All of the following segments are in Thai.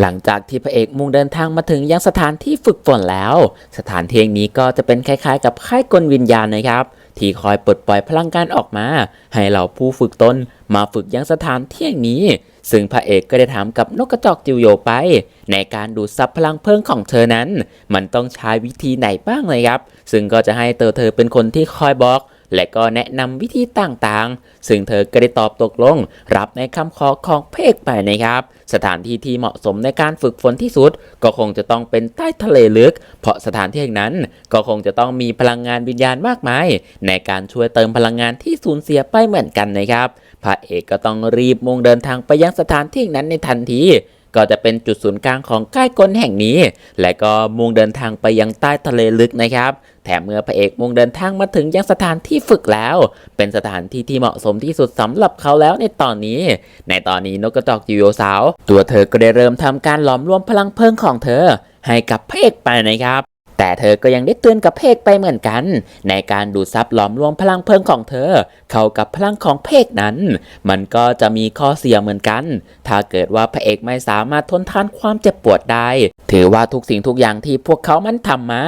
หลังจากที่พระเอกมุ่งเดินทางมาถึงยังสถานที่ฝึกฝนแล้ว สถานที่นี้ก็จะเป็นคล้ายๆ กับค่ายกลวิญญาณนะครับ ที่คอยปลดปล่อยพลังงานออกมา ให้เหล่าผู้ฝึกตนมาฝึกยังสถานที่นี้ ซึ่งพระเอกก็ได้ถามกับนกกระจอกจิวโยไป ในการดูดซับพลังเพลิงของเธอนั้น มันต้องใช้วิธีไหนบ้างเลยครับ ซึ่งก็จะให้เธอเธอเป็นคนที่คอยบอก และก็แนะนำวิธีต่างๆ ซึ่งเธอก็ได้ตอบตกลง รับในคำขอของเพกไปนะครับ สถานที่ที่เหมาะสมในการฝึกฝนที่สุด ก็คงจะต้องเป็นใต้ทะเลลึก เพราะสถานที่แห่งนั้น ก็คงจะต้องมีพลังงานวิญญาณมากมาย ในการช่วยเติมพลังงานที่สูญเสียไปเหมือนกันนะครับพระเอกก็ต้องรีบมุ่งเดินทางไปยังสถานที่นั้นในทันที ก็จะเป็นจุดศูนย์กลางของใกล้กลแห่งนี้ และก็มุ่งเดินทางไปยังใต้ทะเลลึกนะครับ แถมเมื่อพระเอกมุ่งเดินทางมาถึงยังสถานที่ฝึกแล้ว เป็นสถานที่ที่เหมาะสมที่สุดสำหรับเขาแล้วในตอนนี้ ในตอนนี้นกกระจอกยูโยสาว ตัวเธอก็ได้เริ่มทำการหลอมรวมพลังเพลิงของเธอ ให้กับพระเอกไปนะครับ แต่เธอก็ยังได้เตือนกับเพกไปเหมือนกัน ในการดูดซับหลอมรวมพลังเพลิงของเธอ เข้ากับพลังของเพกนั้น มันก็จะมีข้อเสียเหมือนกัน ถ้าเกิดว่าพระเอกไม่สามารถทนทานความเจ็บปวดได้ ถือว่าทุกสิ่งทุกอย่างที่พวกเขามันทำมา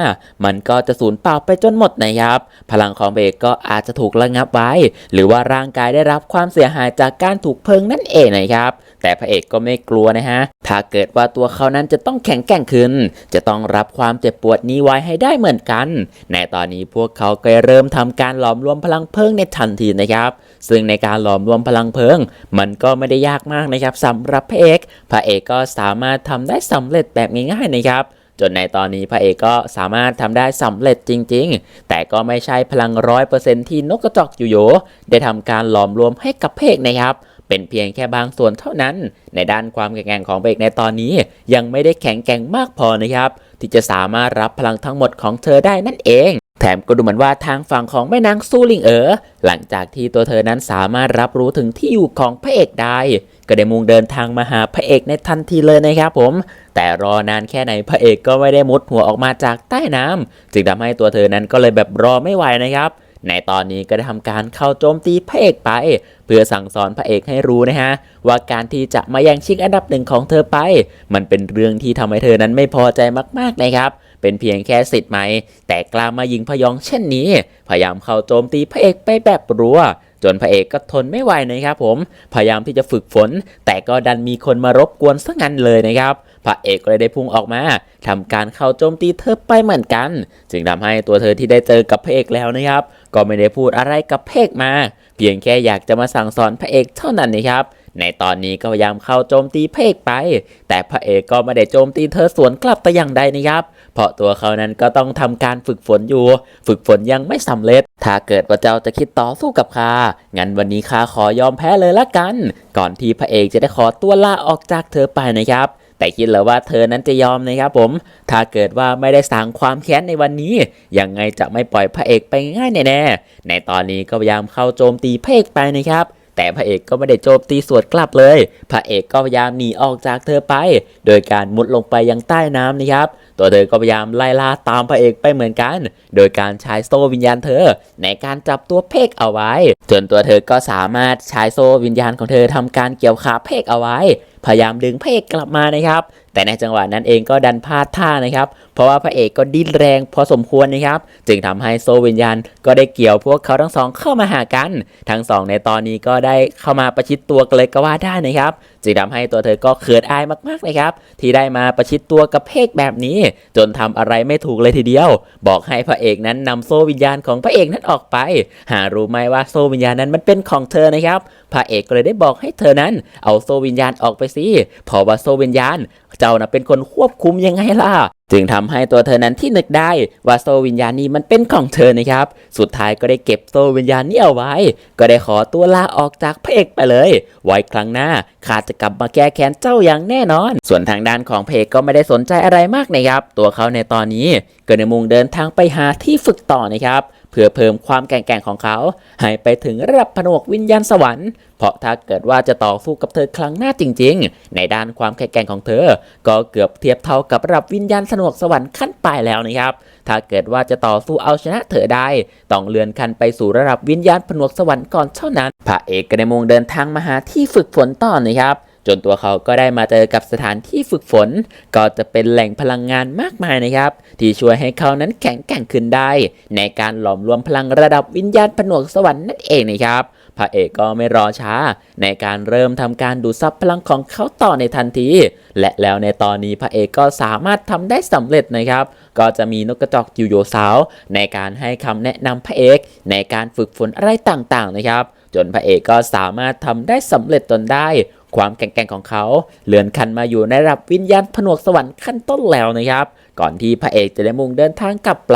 มันก็จะสูญเปล่าไปจนหมดนะครับ พลังของพระเอกก็อาจจะถูกระงับไว้ หรือว่าร่างกายได้รับความเสียหายจากการถูกเพลิงนั่นเองนะครับแต่พระเอกก็ไม่กลัวนะฮะ ถ้าเกิดว่าตัวเขานั้นจะต้องแข็งแกร่งขึ้น จะต้องรับความเจ็บปวดนี้ไว้ให้ได้เหมือนกัน ในตอนนี้พวกเขาก็เริ่มทำการหลอมรวมพลังเพลิงในทันทีนะครับ ซึ่งในการหลอมรวมพลังเพลิง มันก็ไม่ได้ยากมากนะครับสำหรับพระเอกพระเอกก็สามารถทำได้สำเร็จแบบง่ายๆนะครับจนในตอนนี้พระเอกก็สามารถทำได้สำเร็จจริง ๆ แต่ก็ไม่ใช่พลังร้อยเปอร์เซ็นที่นกกระจอกอยู่โยได้ทำการหลอมรวมให้กับเอกนะครับ เป็นเพียงแค่บางส่วนเท่านั้น ในด้านความแข็งแกร่งของเอกในตอนนี้ ยังไม่ได้แข็งแกร่งมากพอนะครับ ที่จะสามารถรับพลังทั้งหมดของเธอได้นั่นเอง แถมก็ดูเหมือนว่าทางฝั่งของแม่นางซูลิงเอ๋อหลังจากที่ตัวเธอนั้นสามารถรับรู้ถึงที่อยู่ของพระเอกได้ ก็ได้มุ่งเดินทางมาหาพระเอกในทันทีเลยนะครับผม แต่รอนานแค่ไหนพระเอกก็ไม่ได้มุดหัวออกมาจากใต้น้ำจึงทำให้ตัวเธอนั้นก็เลยแบบรอไม่ไหวนะครับในตอนนี้ก็ได้ทำการเข้าโจมตีพระเอกไป เพื่อสั่งสอนพระเอกให้รู้นะฮะ ว่าการที่จะมาแย่งชิงอันดับหนึ่งของเธอไป มันเป็นเรื่องที่ทำให้เธอนั้นไม่พอใจมากๆนะครับ เป็นเพียงแค่สิทธิ์ไหม แต่กล้ามายิงพยองเช่นนี้ พยายามเข้าโจมตีพระเอกไปแบบรัวจนพระเอกก็ทนไม่ไหวนะครับผม พยายามที่จะฝึกฝน แต่ก็ดันมีคนมารบกวนซะงั้นเลยนะครับ พระเอกก็เลยได้พุ่งออกมาทำการเข้าโจมตีเธอไปเหมือนกัน จึงทำให้ตัวเธอที่ได้เจอกับพระเอกแล้วนะครับ ก็ไม่ได้พูดอะไรกับพระเอกมา เพียงแค่อยากจะมาสั่งสอนพระเอกเท่านั้นนะครับ ในตอนนี้ก็พยายามเข้าโจมตีพระเอกไป แต่พระเอกก็ไม่ได้โจมตีเธอสวนกลับแต่อย่างใดนะครับ เพราะตัวเขานั้นก็ต้องทำการฝึกฝนอยู่ ฝึกฝนยังไม่สำเร็จ ถ้าเกิดว่าเจ้าจะคิดต่อสู้กับข้างั้นวันนี้ข้าขอยอมแพ้เลยละกัน ก่อนที่พระเอกจะได้ขอตัวลาออกจากเธอไปนะครับแต่คิดแล้วว่าเธอนั้นจะยอมนะครับผม ถ้าเกิดว่าไม่ได้สางความแค้นในวันนี้ ยังไงจะไม่ปล่อยพระเอกไปง่ายแน่ๆ ในตอนนี้ก็พยายามเข้าโจมตีพระเอกไปนะครับ แต่พระเอกก็ไม่ได้โจมตีสวนกลับเลย พระเอกก็พยายามหนีออกจากเธอไป โดยการมุดลงไปยังใต้น้ำนะครับ ตัวเธอก็พยายามไล่ล่าตามพระเอกไปเหมือนกัน โดยการใช้โซ่วิญญาณเธอ ในการจับตัวเพกเอาไว้ จนตัวเธอก็สามารถใช้โซ่วิญญาณของเธอทำการเกี่ยวขาเพกเอาไว้ พยายามดึงเพกกลับมานะครับ แต่ในจังหวะนั้นเองก็ดันพลาดท่านะครับ เพราะว่าพระเอกก็ดิ้นแรงพอสมควรนะครับ จึงทำให้โซวิญญาณก็ได้เกี่ยวพวกเขาทั้งสองเข้ามาหากัน ทั้งสองในตอนนี้ก็ได้เข้ามาประชิดตัวกันเลยก็ว่าได้นะครับ จึงทำให้ตัวเธอก็เขินอายมากๆเลยครับ ที่ได้มาประชิดตัวกับเพกแบบนี้ จนทำอะไรไม่ถูกเลยทีเดียว บอกให้พระเอกนั้นนำโซวิญญาณของพระเอกนั้นออกไป หารู้ไหมว่าโซวิญญาณนั้นมันเป็นของเธอนะครับพระเอกก็เลยได้บอกให้เธอนั้น เอาโซวิญญาณออกไปสิเพราะว่าโซวิญญาณจ้านะเป็นคนควบคุมยังไงล่ะ จึงทำให้ตัวเธอนั้นที่นึกได้ว่าโซวิญญาณนี้มันเป็นของเธอนะครับ สุดท้ายก็ได้เก็บโซวิญญาณนี้เอาไว้ ก็ได้ขอตัวลาออกจากพระเอกไปเลย ไว้ครั้งหน้าข้าจะกลับมาแก้แค้นเจ้าอย่างแน่นอน ส่วนทางด้านของเอกก็ไม่ได้สนใจอะไรมากนะครับ ตัวเขาในตอนนี้ก็ได้มุ่งเดินทางไปหาที่ฝึกต่อนะครับ เพื่อเพิ่มความแก่งๆของเขา ให้ไปถึงระดับผนวกวิญญาณสวรรค์ เพราะถ้าเกิดว่าจะต่อสู้กับเธอครั้งหน้าจริง ๆ ในด้านความแข็งแกร่งของเธอ ก็เกือบเทียบเท่ากับระดับวิญญาณสนวกสวรรค์ขั้นปลายแล้วนะครับ ถ้าเกิดว่าจะต่อสู้เอาชนะเธอได้ ต้องเลื่อนขั้นไปสู่ระดับวิญญาณผนวกสวรรค์ก่อนเท่านั้น พระเอกก็ได้มุ่งเดินทางมาหาที่ฝึกฝนต่อนะครับ จนตัวเขาก็ได้มาเจอกับสถานที่ฝึกฝน ก็จะเป็นแหล่งพลังงานมากมายนะครับ ที่ช่วยให้เขานั้นแข็งแกร่งขึ้นได้ ในการหลอมรวมพลังระดับวิญญาณผนวกสวรรค์นั่นเองนะครับพระเอกก็ไม่รอช้า ในการเริ่มทำการดูดซับพลังของเขาต่อในทันที และแล้วในตอนนี้พระเอกก็สามารถทำได้สำเร็จนะครับ ก็จะมีนกกระจอกยูโยสาว ในการให้คำแนะนำพระเอก ในการฝึกฝนอะไรต่างๆนะครับ จนพระเอกก็สามารถทำได้สำเร็จจนได้ ความแกร่งของเขาเลื่อนขั้นมาอยู่ในระดับวิญญาณผนวกสวรรค์ขั้นต้นแล้วนะครับ ก่อนที่พระเอกจะได้มุ่งเดินทางกลับไป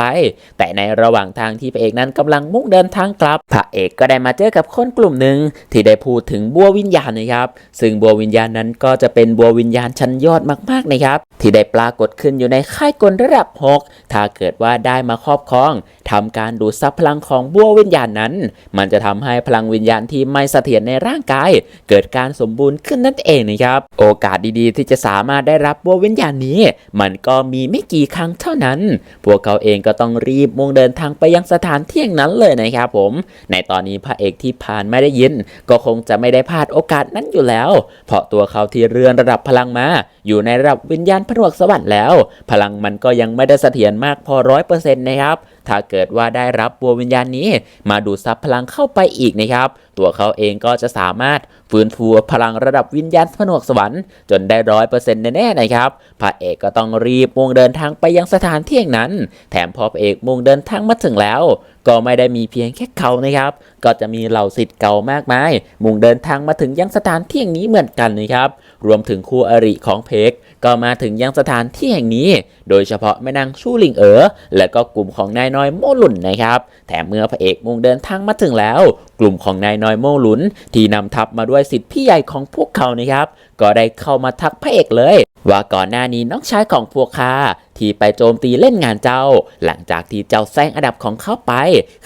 แต่ในระหว่างทางที่พระเอกนั้นกำลังมุ่งเดินทางกลับ พระเอกก็ได้มาเจอกับคนกลุ่มหนึ่งที่ได้พูดถึงบัววิญญาณนะครับ ซึ่งบัววิญญาณนั้นก็จะเป็นบัววิญญาณชั้นยอดมากๆนะครับ ที่ได้ปรากฏขึ้นอยู่ในค่ายกลระดับ 6 ถ้าเกิดว่าได้มาครอบครองทำการดูดซับพลังของบัววิญญาณนั้น มันจะทำให้พลังวิญญาณที่ไม่เสถียรในร่างกาย เกิดการสมบูรณ์ขึ้นนั่นเองนะครับ โอกาสดีๆ ที่จะสามารถได้รับบัววิญญาณนี้ มันก็มีไม่กี่ครั้งเท่านั้น พวกเขาเองก็ต้องรีบมุ่งเดินทางไปยังสถานที่แห่งนั้นเลยนะครับผม ในตอนนี้พระเอกที่ผ่านไม่ได้ยิน ก็คงจะไม่ได้พลาดโอกาสนั้นอยู่แล้ว เพราะตัวเขาที่เรือนระดับพลังมา อยู่ในระดับวิญญาณผนวกสวรรค์แล้ว พลังมันก็ยังไม่ได้เสถียรมากพอร้อยเปอร์เซ็นต์นะครับ ถ้าเกิดว่าได้รับบัววิญญาณนี้ มาดูดซับพลังเข้าไปอีกนะครับ ตัวเขาเองก็จะสามารถฟื้นฟูพลังระดับวิญญาณผนวกสวรรค์จนได้ร้อยเปอร์เซ็นต์แน่ๆนะครับ พระเอกก็ต้องรีบมุ่งเดินทางไปยังสถานที่แห่งนั้น แถมพอพระเอกมุ่งเดินทางมาถึงแล้ว ก็ไม่ได้มีเพียงแค่เขานะครับ ก็จะมีเหล่าสิทธิ์เก่ามากมาย มุ่งเดินทางมาถึงยังสถานที่แห่งนี้เหมือนกันนะครับ รวมถึงคู่อริของเพกก็มาถึงยังสถานที่แห่งนี้ โดยเฉพาะแม่นางชู่หลิงเอ๋อและก็กลุ่มของนายน้อยโมหลุนนะครับ แถมเมื่อพระเอกมุ่งเดินทางมาถึงแล้ว กลุ่มของนายน้อยโมหลุน ที่นำทัพมาด้วยสิทธิพี่ใหญ่ของพวกเขานะครับ ก็ได้เข้ามาทักพระเอกเลย ว่าก่อนหน้านี้น้องชายของพวกข้าที่ไปโจมตีเล่นงานเจ้า หลังจากที่เจ้าแซงอันดับของเขาไป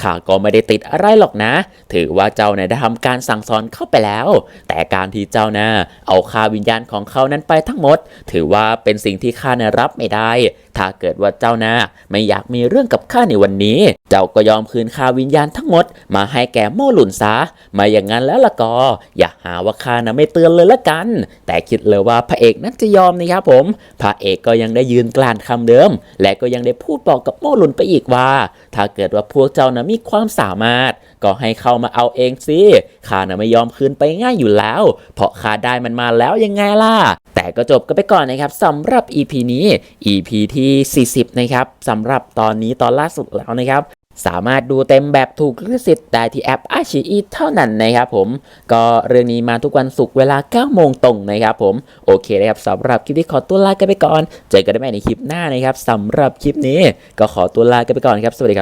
ข้าก็ไม่ได้ติดอะไรหรอกนะ ถือว่าเจ้าเนี่ยได้ทำการสั่งสอนเข้าไปแล้ว แต่การที่เจ้านะเอาคาวิญญาณของเขานั้นไปทั้งหมด ถือว่าเป็นสิ่งที่ข้าเนี่ยรับไม่ได้ ถ้าเกิดว่าเจ้านะไม่อยากมีเรื่องกับข้าในวันนี้ เจ้าก็ยอมคืนคาวิญญาณทั้งหมด มาให้แก่โมหลุนซะมาอย่างนั้นแล้วละก็อย่าหาว่าข้านะไม่เตือนเลยละกัน แต่คิดเลยว่าพระเอกนั้นจะยอมนะครับผม พระเอกก็ยังได้ยืนกลานคำเดิม และก็ยังได้พูดบอกกับโมลุนไปอีกว่า ถ้าเกิดว่าพวกเจ้านะมีความสามารถ ก็ให้เข้ามาเอาเองสิข้านะไม่ยอมคืนไปง่ายอยู่แล้ว เพราะข้าได้มันมาแล้วยังไงล่ะ แต่ก็จบกันไปก่อนนะครับสำหรับ EP นี้ EP ที่ 40 นะครับสำหรับตอนนี้ตอนล่าสุดแล้วนะครับ สามารถดูเต็มแบบถูกลิขสิทธิ์ได้ที่แอป a ชีอีเท่านั้นนะครับผม ก็เรื่องนี้มาทุกวันศุกร์เวลา 9 โมงตรงนะครับผม โอเคนะครับสำหรับคลิปนี้ขอตัวลากันไปก่อน เจอกันได้ใหม่ในคลิปหน้านะครับสำหรับคลิปนี้ก็ขอตัวลากันไปก่อนครับ สวัสดีครับ